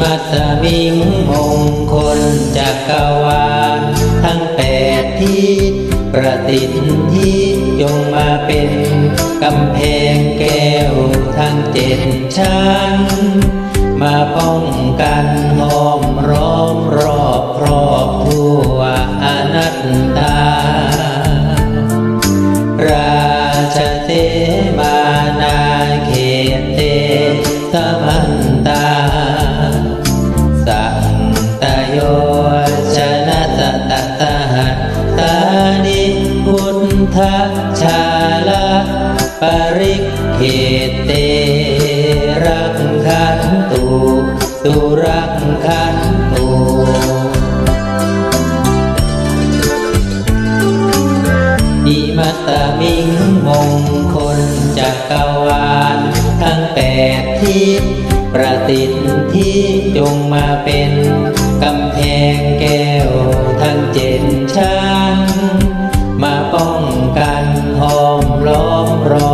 มัสมิงมงคลจักรวาล ทั้งแปดทิศประตินที่จงมาเป็นกำแพงแก้วทั้งเจ็ดชั้น มาป้องกัน ชาลาปริกเขตเต รักขันตุตุรักขันตุอิมัตตมิงมงคลจักรวาล ทั้งแปดทิศประตินที่จงมาเป็นกำแพงแก้วทั้งเจ็ดชั้น ล้อมรอ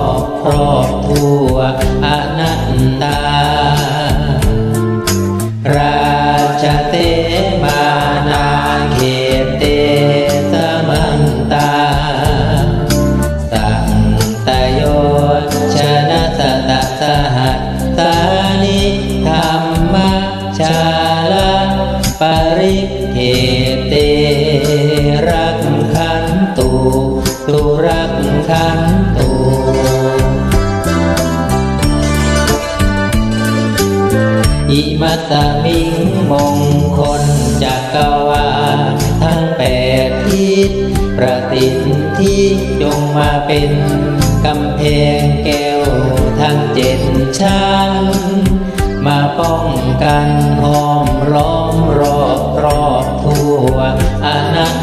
อิมัสสมิงมงคลจักรวาลทั้งแปดทิศประติที่จงมาเป็นกำแพงแก้วทั้งเจ็ดชั้นมาป้องกันห้อมล้อมรอบรอบทั่วอนัน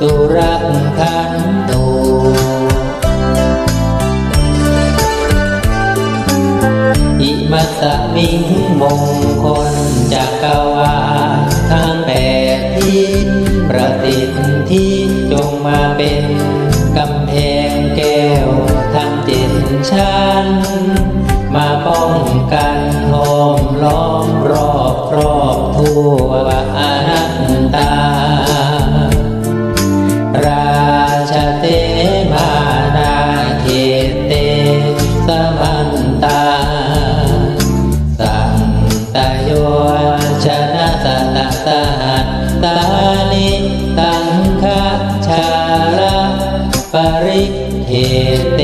ตุรักขันตุอิมัสสมิงมงคลจากเกา ตาหัสตานิตังคชาลาปริเขตเต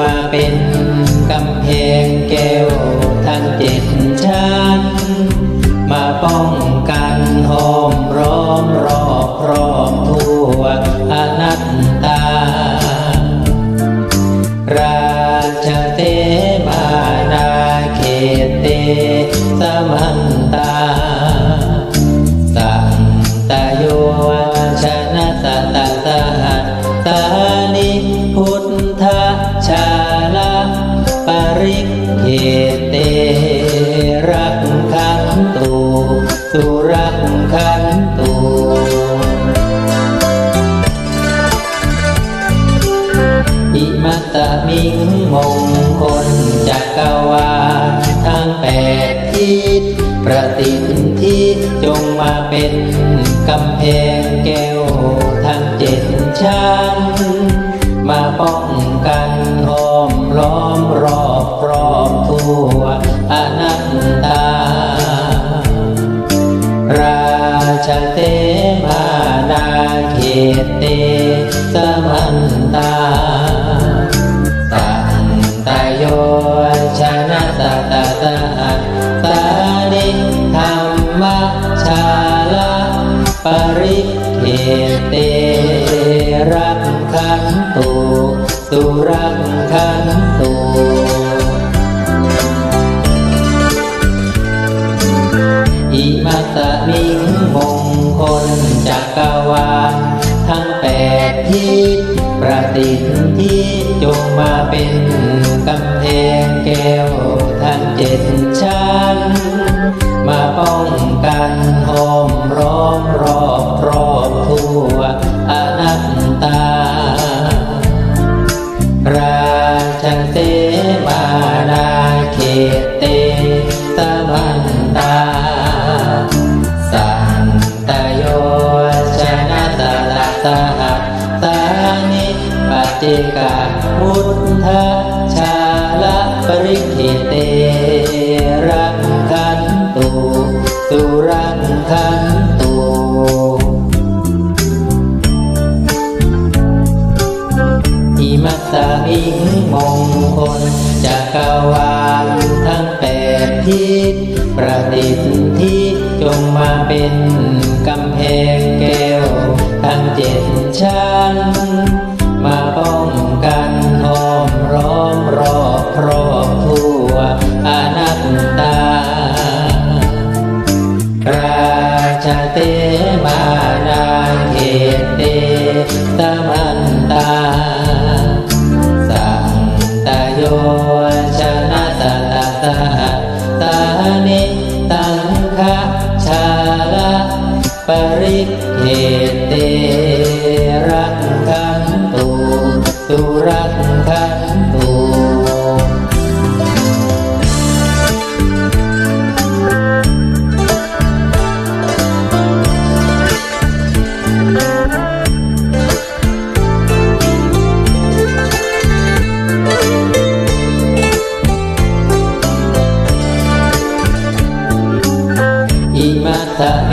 มาเป็นกำแพงแก้วทั้งเจ็ดชั้น มาป้องกันห้อมร้อมรอบครอบทั่วอนัต นัตมิงมงคลจักาวาลทั้งแปดทิศประสินทธิจงมาเป็นกำแพงแก้วทั้งเจ็ดชั้น มาป้องกันห้อมล้อมรอบรอบทั่วอนันตา ราชเตมานาเขตเต เตรักขันตุตุรักขันตุอิมัสสมิงมงคลจักรวาลทั้งแปดทิศประดิที่จงมาเป็นกำแพงแก้วทั้งเจ็ดชั้น มาป้องกันหอมร้อมรอะตะสหัสานิปัจเจกาพุทธชาละปริคิเตรักขันตุสุรักขันตุอิมัสสามิงมงคลจักรวาลทั้งแปดทิศประดิษฐ์ที่จงมาเป็นกำแพงแก้ ทั้งเจ็ดชั้น มาป้องกันหอมร้อมรอบครอบทั่วอนัตตาราชเตมา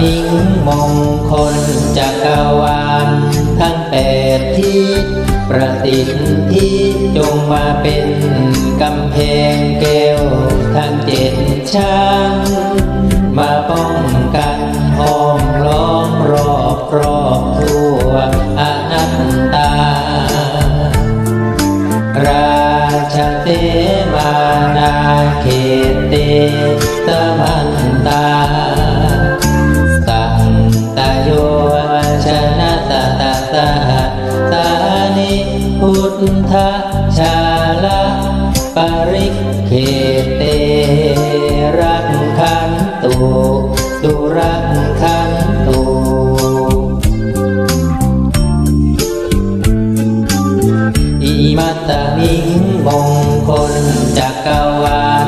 มิงมงคลจักรวาล ทั้งแปดทิศประสิทธิจงมาเป็นกำแพงแก้ว ทั้งเจ็ดชั้นมาป้องกันห้อมล้อมรอบรอบทั่วอนัตตา ราชเตมานาเขตเตสมันตา ทธชาละปริเขเตรักขันตุตุรักขันตุอิมัตตมิงมงคลจักรวาล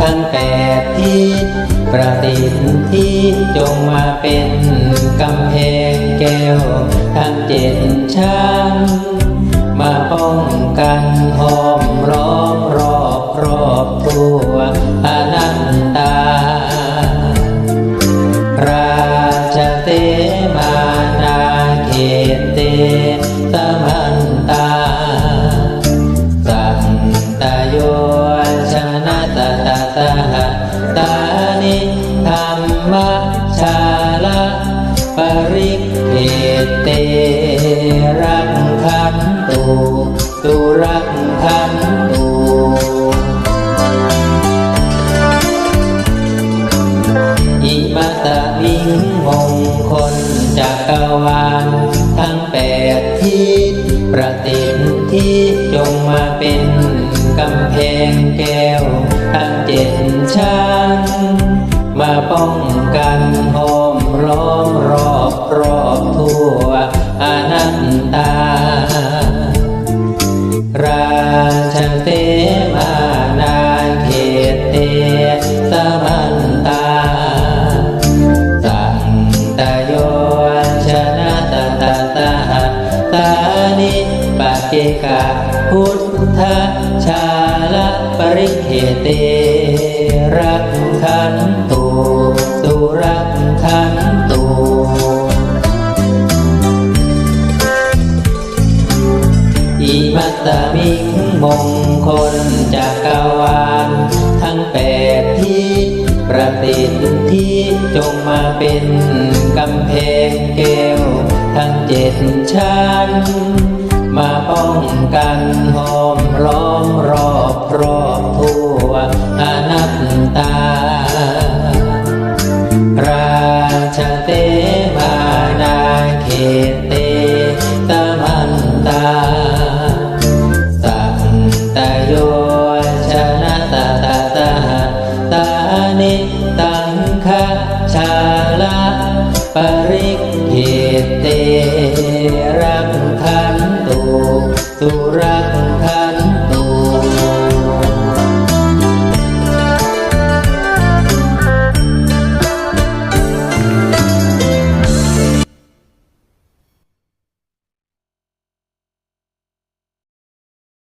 ทั้งแปดทิศประดิษฐ์ที่จงมาเป็นกำแพงแก้วทั้งเจ็ดชั้น นิธรรมชาละปริเขตเตรักขันตุตุรักขันตุอิมัสสมิงมงคลจักรวาลทั้งแปดทิศประดิที่จงมาเป็นกำแพงแก้ว ทั้งเจ็ดชั้นมาป้องกันห้อมล้อมรอบรอบทั่วอนันตา ราชเตมานาเขตเตสมันตา สังตโยชนะตะตะสหัสตานิปัจเจกาพุท เตรักขันตุตุรักขันตุอิมัตตมิงมงคลจักรวาลทั้งแปดทิศประดิที่จงมาเป็นกำแพงแก้วทั้งเจ็ดชั้น มาป้องกันหอมล้อมรอบ